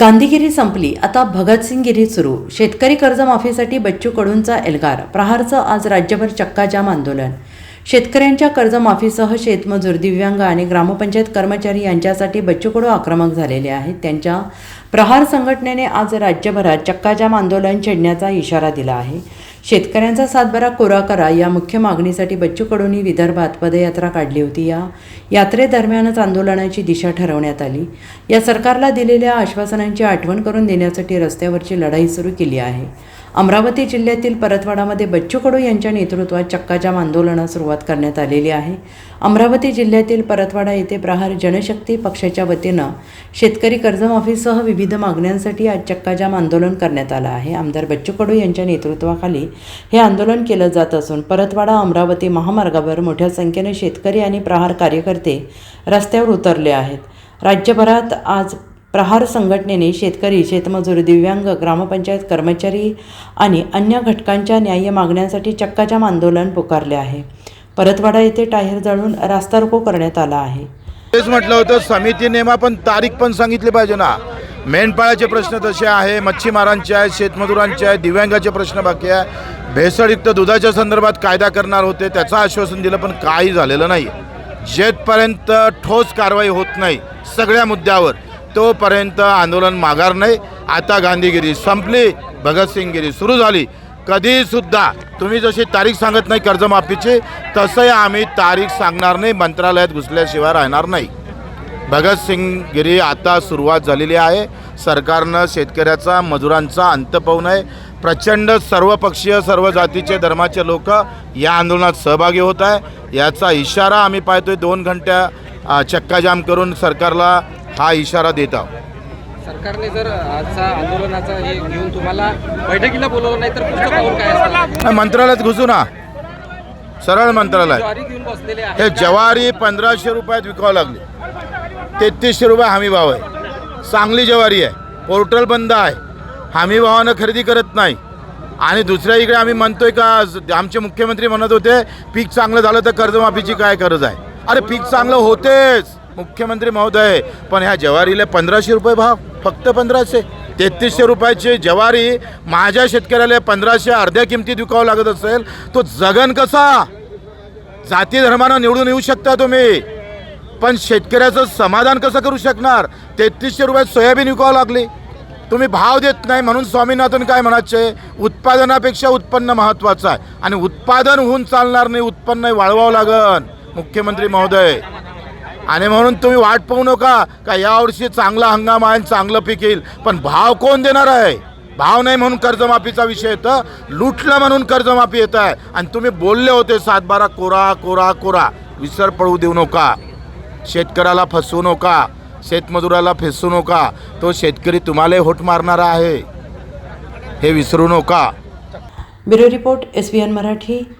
गांधीगिरी संपली. आता भगतसिंगगिरी सुरू. शेतकरी कर्जमाफीसाठी बच्चू कडूंचा एल्गार. प्रहारचं आज राज्यभर चक्काजाम आंदोलन. शेतकऱ्यांच्या कर्जमाफीसह शेतमजूर दिव्यांग आणि ग्रामपंचायत कर्मचारी यांच्यासाठी बच्चू कडू आक्रमक झालेले आहेत. त्यांच्या प्रहार संघटनेने आज राज्यभरात चक्काजाम आंदोलन छेडण्याचा इशारा दिला आहे. शेतकऱ्यांचा सातबारा कोरा करा या मुख्य मागणीसाठी बच्चू कडूंनी विदर्भात पदयात्रा काढली होती. या यात्रेदरम्यानच आंदोलनाची दिशा ठरवण्यात आली. या सरकारला दिलेल्या आश्वासनांची आठवण करून देण्यासाठी रस्त्यावरची लढाई सुरू केली आहे. अमरावती जिल्ह्यातील परतवाडामध्ये बच्चू कडू यांच्या नेतृत्वात चक्काजाम आंदोलनास सुरुवात करण्यात आलेली आहे. अमरावती जिल्ह्यातील परतवाडा येथे प्रहार जनशक्ती पक्षाच्या वतीनं शेतकरी कर्जमाफीसह विविध मागण्यांसाठी आज चक्काजाम आंदोलन करण्यात आलं आहे. आमदार बच्चू कडू यांच्या नेतृत्वाखाली हे आंदोलन केलं जात असून परतवाडा अमरावती महामार्गावर मोठ्या संख्येने शेतकरी आणि प्रहार कार्यकर्ते रस्त्यावर उतरले आहेत. राज्यभरात आज प्रहार संघटनेने शेतकरी शेतमजूर दिव्यांग ग्रामपंचायत कर्मचारी आणि अन्य घटकांच्या न्याय्य मागण्यांसाठी चक्काजाम आंदोलन पुकारले आहे. परतवाडा येथे टायर जाळून रास्ता रोको करण्यात आला आहे. तेच म्हटलं होतं समिती नेमा पण तारीख पण सांगितली पाहिजे ना. मेंढपाळाचे प्रश्न तसे आहे मच्छीमारांचे आहे शेतमजुरांचे आहे दिव्यांगाचे प्रश्न बाकी आहे. भेसळयुक्त दुधाच्या संदर्भात कायदा करणार होते त्याचं आश्वासन दिलं पण काही झालेलं नाही. जेथपर्यंत ठोस कारवाई होत नाही सगळ्या मुद्द्यावर. तोपर्यंत आंदोलन माघार नाही. आता गांधीगिरी संपली भगतसिंगगिरी सुरू झाली. कधीसुद्धा तुम्ही जशी तारीख सांगत नाही कर्जमाफीची तसंही आम्ही तारीख सांगणार नाही मंत्रालयात घुसल्याशिवाय राहणार नाही. भगतसिंगगिरी आता सुरुवात झालेली आहे. सरकारनं शेतकऱ्याचा मजुरांचा अंत पाहू नये. प्रचंड सर्वपक्षीय सर्व जातीचे धर्माचे लोक या आंदोलनात सहभागी होत आहे. याचा इशारा आम्ही पाहतोय दोन घंट्या चक्काजाम करून सरकारला हा इशारा देत. आहोत सरकारने जर आजचा आंदोलनाचा हे घेऊन तुम्हाला बैठकीला बोलवलं नाही तर पुढचं पाऊल काय असणार नाही, मंत्रालयात घुसू ना. सरळ मंत्रालय. ज्वारी घेऊन बसलेले हे ज्वारी पंधराशे रुपयात विकावं लागली. तेहतीसशे रुपये हमी भाव आहे. चांगली ज्वारी आहे. पोर्टल बंद आहे. हमी भावानं खरेदी करत नाही. आणि दुसऱ्या इकडे आम्ही म्हणतोय का ज- आमचे मुख्यमंत्री म्हणत होते पीक चांगलं झालं तर कर्जमाफीची काय गरज आहे? अरे पीक चांगलं होतेच. मुख्यमंत्री महोदय पण ह्या ज्वारीला पंधराशे रुपये भाव फक्त पंधराशे. तेहतीसशे रुपयाची ज्वारी माझ्या शेतकऱ्याला पंधराशे अर्ध्या किमतीत विकावं लागत असेल तो जगन कसा? जाती धर्मानं निवडून येऊ शकता तुम्ही. पण शेतकऱ्याचं समाधान कसं करू शकणार? तेहतीसशे रुपयात सोयाबीन विकावं लागली. तुम्ही भाव देत नाही म्हणून स्वामीनाथन काय म्हणायचे? उत्पादनापेक्षा उत्पन्न महत्त्वाचं आहे. आणि उत्पादन होऊन चालणार नाही उत्पन्न वाढवावं लागन. मुख्यमंत्री महोदय आणि म्हणून तुम्ही वाट पाहू नका का यावर्षी चांगला हंगाम आहे आणि चांगलं पीक येईल. पण भाव कोण देणार आहे? भाव नाही म्हणून कर्जमाफीचा विषय येतं. लुटलं म्हणून कर्जमाफी येत आहे. आणि तुम्ही बोलले होते सातबारा कोरा कोरा कोरा. विसर पडू देऊ नका. शेतकऱ्याला फसवू नका. शेतमजुराला फसवू नका. तो शेतकरी तुम्हालाही होट मारणारा आहे. हे विसरू नका. Bureau report S B N Marathi.